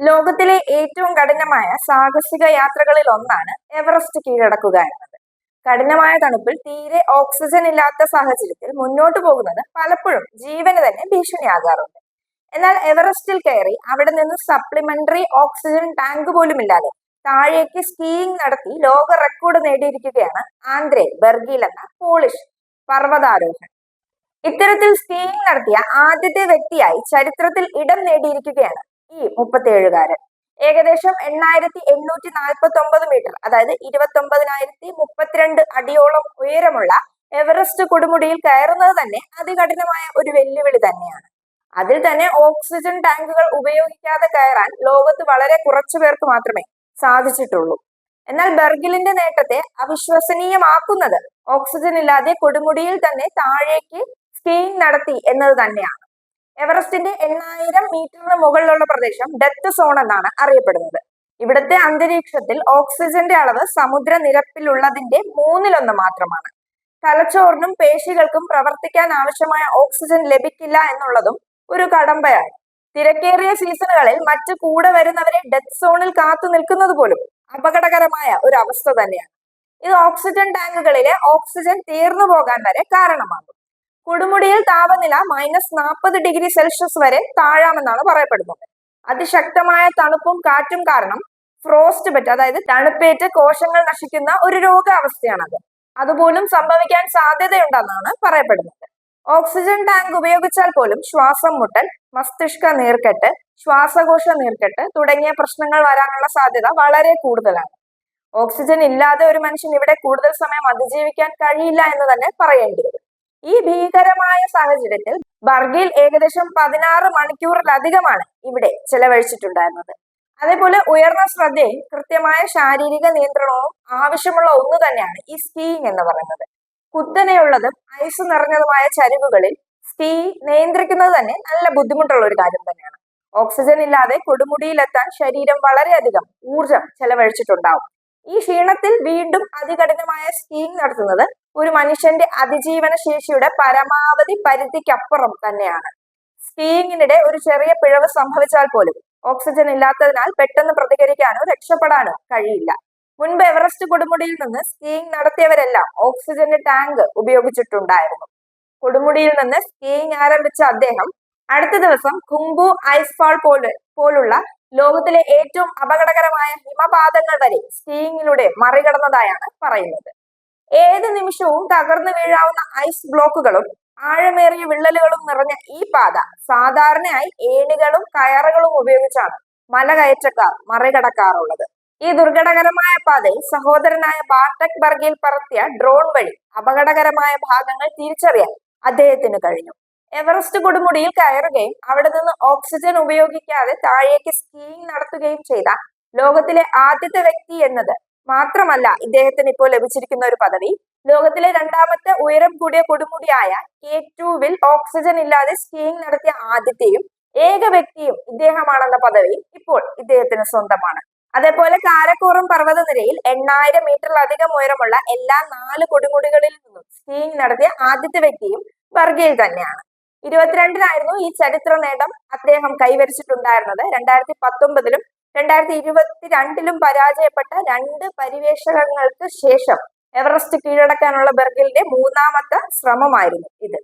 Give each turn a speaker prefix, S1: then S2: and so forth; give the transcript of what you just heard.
S1: ലോകത്തിലെ ഏറ്റവും കഠിനമായ സാഹസിക യാത്രകളിൽ ഒന്നാണ് എവറസ്റ്റ് കീഴടക്കുക എന്നത്. കഠിനമായ തണുപ്പിൽ തീരെ ഓക്സിജൻ ഇല്ലാത്ത സാഹചര്യത്തിൽ മുന്നോട്ടു പോകുന്നത് പലപ്പോഴും ജീവന് തന്നെ ഭീഷണിയാകാറുണ്ട്. എന്നാൽ എവറസ്റ്റിൽ കയറി അവിടെ നിന്ന് സപ്ലിമെന്ററി ഓക്സിജൻ ടാങ്ക് പോലും ഇല്ലാതെ താഴേക്ക് സ്കീയിങ് നടത്തി ലോക റെക്കോർഡ് നേടിയിരിക്കുകയാണ് ആന്ദ്രേ ബെർഗീൽ എന്ന പോളിഷ് പർവതാരോഹൻ ഇത്തരത്തിൽ സ്കീയിങ് നടത്തിയ ആദ്യത്തെ വ്യക്തിയായി ചരിത്രത്തിൽ ഇടം നേടിയിരിക്കുകയാണ് ഈ മുപ്പത്തിയേഴുകാരൻ ഏകദേശം എണ്ണായിരത്തി എണ്ണൂറ്റി നാൽപ്പത്തി ഒമ്പത് മീറ്റർ അതായത് ഇരുപത്തി ഒമ്പതിനായിരത്തി മുപ്പത്തിരണ്ട് അടിയോളം ഉയരമുള്ള എവറസ്റ്റ് കൊടുമുടിയിൽ കയറുന്നത് തന്നെ അതികഠിനമായ ഒരു വെല്ലുവിളി തന്നെയാണ്. അതിൽ തന്നെ ഓക്സിജൻ ടാങ്കുകൾ ഉപയോഗിക്കാതെ കയറാൻ ലോകത്ത് വളരെ കുറച്ചു പേർക്ക് മാത്രമേ സാധിച്ചിട്ടുള്ളൂ. എന്നാൽ ബെർഗിലിന്റെ നേട്ടത്തെ അവിശ്വസനീയമാക്കുന്നത് ഓക്സിജൻ ഇല്ലാതെ കൊടുമുടിയിൽ തന്നെ താഴേക്ക് സ്കീയിങ് നടത്തി എന്നത് തന്നെയാണ്. എവറസ്റ്റിന്റെ എണ്ണായിരം മീറ്ററിന് മുകളിലുള്ള പ്രദേശം ഡെത്ത് സോൺ എന്നാണ് അറിയപ്പെടുന്നത്. ഇവിടുത്തെ അന്തരീക്ഷത്തിൽ ഓക്സിജന്റെ അളവ് സമുദ്രനിരപ്പിലുള്ളതിന്റെ മൂന്നിലൊന്ന് മാത്രമാണ്. തലച്ചോറിനും പേശികൾക്കും പ്രവർത്തിക്കാൻ ആവശ്യമായ ഓക്സിജൻ ലഭിക്കില്ല എന്നുള്ളതും ഒരു കടമ്പയാണ് തിരക്കേറിയ സീസണുകളിൽ മറ്റു കൂടെ വരുന്നവരെ ഡെത്ത് സോണിൽ കാത്തു നിൽക്കുന്നത് പോലും അപകടകരമായ ഒരു അവസ്ഥ തന്നെയാണ്. ഇത് ഓക്സിജൻ ടാങ്കുകളിലെ ഓക്സിജൻ തീർന്നു പോകാൻ വരെ കാരണമാകും. കൊടുമുടിയിൽ താപനില മൈനസ് നാൽപ്പത് ഡിഗ്രി സെൽഷ്യസ് വരെ താഴാമെന്നാണ് പറയപ്പെടുന്നത്. അതിശക്തമായ തണുപ്പും കാറ്റും കാരണം ഫ്രോസ്റ്റ് പറ്റ് അതായത് തണുപ്പേറ്റ് കോശങ്ങൾ നശിക്കുന്ന ഒരു രോഗാവസ്ഥയാണത്. അതുപോലും സംഭവിക്കാൻ സാധ്യതയുണ്ടെന്നാണ് പറയപ്പെടുന്നത്. ഓക്സിജൻ ടാങ്ക് ഉപയോഗിച്ചാൽ പോലും ശ്വാസം മുട്ടൽ മസ്തിഷ്ക നീർക്കെട്ട് ശ്വാസകോശ നീർക്കെട്ട് തുടങ്ങിയ പ്രശ്നങ്ങൾ വരാനുള്ള സാധ്യത വളരെ കൂടുതലാണ്. ഓക്സിജൻ ഇല്ലാതെ ഒരു മനുഷ്യൻ ഇവിടെ കൂടുതൽ സമയം അതിജീവിക്കാൻ കഴിയില്ല എന്ന് തന്നെ പറയേണ്ടി വരും. ഈ ഭീകരമായ സാഹചര്യത്തിൽ ബർഗിൽ ഏകദേശം പതിനാറ് മണിക്കൂറിലധികമാണ് ഇവിടെ ചെലവഴിച്ചിട്ടുണ്ടായിരുന്നത്. അതേപോലെ ഉയർന്ന ശ്രദ്ധയും കൃത്യമായ ശാരീരിക നിയന്ത്രണവും ആവശ്യമുള്ള ഒന്ന് തന്നെയാണ് ഈ സ്കീയിങ് എന്ന് പറയുന്നത്. കുത്തനെയുള്ളതും ഐസ് നിറഞ്ഞതുമായ ചരിവുകളിൽ സ്കീ നിയന്ത്രിക്കുന്നത് തന്നെ നല്ല ബുദ്ധിമുട്ടുള്ള ഒരു കാര്യം തന്നെയാണ്. ഓക്സിജൻ ഇല്ലാതെ കൊടുമുടിയിലെത്താൻ ശരീരം വളരെയധികം ഊർജം ചെലവഴിച്ചിട്ടുണ്ടാവും. ഈ ക്ഷീണത്തിൽ വീണ്ടും അതികഠിനമായ സ്കീയിങ് നടത്തുന്നത് ഒരു മനുഷ്യന്റെ അതിജീവന ശേഷിയുടെ പരമാവധി പരിധിക്കപ്പുറം തന്നെയാണ്. സ്കീയിങ്ങിനിടെ ഒരു ചെറിയ പിഴവ് സംഭവിച്ചാൽ പോലും ഓക്സിജൻ ഇല്ലാത്തതിനാൽ പെട്ടെന്ന് പ്രതികരിക്കാനോ രക്ഷപ്പെടാനോ കഴിയില്ല. മുൻപ് എവറസ്റ്റ് കൊടുമുടിയിൽ നിന്ന് സ്കീയിങ് നടത്തിയവരെല്ലാം ഓക്സിജന്റെ ടാങ്ക് ഉപയോഗിച്ചിട്ടുണ്ടായിരുന്നു. കൊടുമുടിയിൽ നിന്ന് സ്കീയിങ് ആരംഭിച്ച അദ്ദേഹം അടുത്ത ദിവസം ഖുംബു ഐസ്ഫാൾ പോലെ പോലുള്ള ലോകത്തിലെ ഏറ്റവും അപകടകരമായ ഹിമപാതങ്ങൾ വരെ സ്കീയിങ്ങിലൂടെ മറികടന്നതായാണ് പറയുന്നത്. ഏത് നിമിഷവും തകർന്നു വീഴാവുന്ന ഐസ് ബ്ലോക്കുകളും ആഴമേറിയ വിള്ളലുകളും നിറഞ്ഞ ഈ പാത സാധാരണയായി ഏണികളും കയറുകളും ഉപയോഗിച്ചാണ് മലകയറ്റക്കാർ മറികടക്കാറുള്ളത്. ഈ ദുർഘടകരമായ പാതയിൽ സഹോദരനായ ബാർട്ടക് ബർഗിൽ പറത്തിയ ഡ്രോൺ വഴി അപകടകരമായ ഭാഗങ്ങൾ തിരിച്ചറിയാൻ അദ്ദേഹത്തിന് കഴിഞ്ഞു. എവറസ്റ്റ് കൊടുമുടിയിൽ കയറുകയും അവിടെ നിന്ന് ഓക്സിജൻ ഉപയോഗിക്കാതെ താഴേക്ക് സ്കീയിങ് നടത്തുകയും ചെയ്ത ലോകത്തിലെ ആദ്യത്തെ വ്യക്തി എന്നത് മാത്രമല്ല ഇദ്ദേഹത്തിന് ഇപ്പോൾ ലഭിച്ചിരിക്കുന്ന ഒരു പദവി. ലോകത്തിലെ രണ്ടാമത്തെ ഉയരം കൂടിയ കൊടുമുടിയായ കെ ടുവിൽ ഓക്സിജൻ ഇല്ലാതെ സ്കീയിങ് നടത്തിയ ആദ്യത്തെയും ഏക വ്യക്തിയും ഇദ്ദേഹമാണെന്ന പദവി ഇപ്പോൾ ഇദ്ദേഹത്തിന് സ്വന്തമാണ്. അതേപോലെ കാരക്കോറം പർവതനിരയിൽ എണ്ണായിരം മീറ്ററിലധികം ഉയരമുള്ള എല്ലാ നാല് കൊടുമുടികളിൽ നിന്നും സ്കീയിങ് നടത്തിയ ആദ്യത്തെ വ്യക്തിയും ബർഗയിൽ തന്നെയാണ്. ഇരുപത്തിരണ്ടിനായിരുന്നു ഈ ചരിത്ര നേട്ടം അദ്ദേഹം കൈവരിച്ചിട്ടുണ്ടായിരുന്നത്. രണ്ടായിരത്തി പത്തൊമ്പതിലും രണ്ടായിരത്തി ഇരുപത്തി രണ്ടിലും പരാജയപ്പെട്ട രണ്ട് പരിവേഷകങ്ങൾക്ക് ശേഷം എവറസ്റ്റ് കീഴടക്കാനുള്ള ബെർഗിലിന്റെ മൂന്നാമത്തെ ശ്രമമായിരുന്നു ഇത്.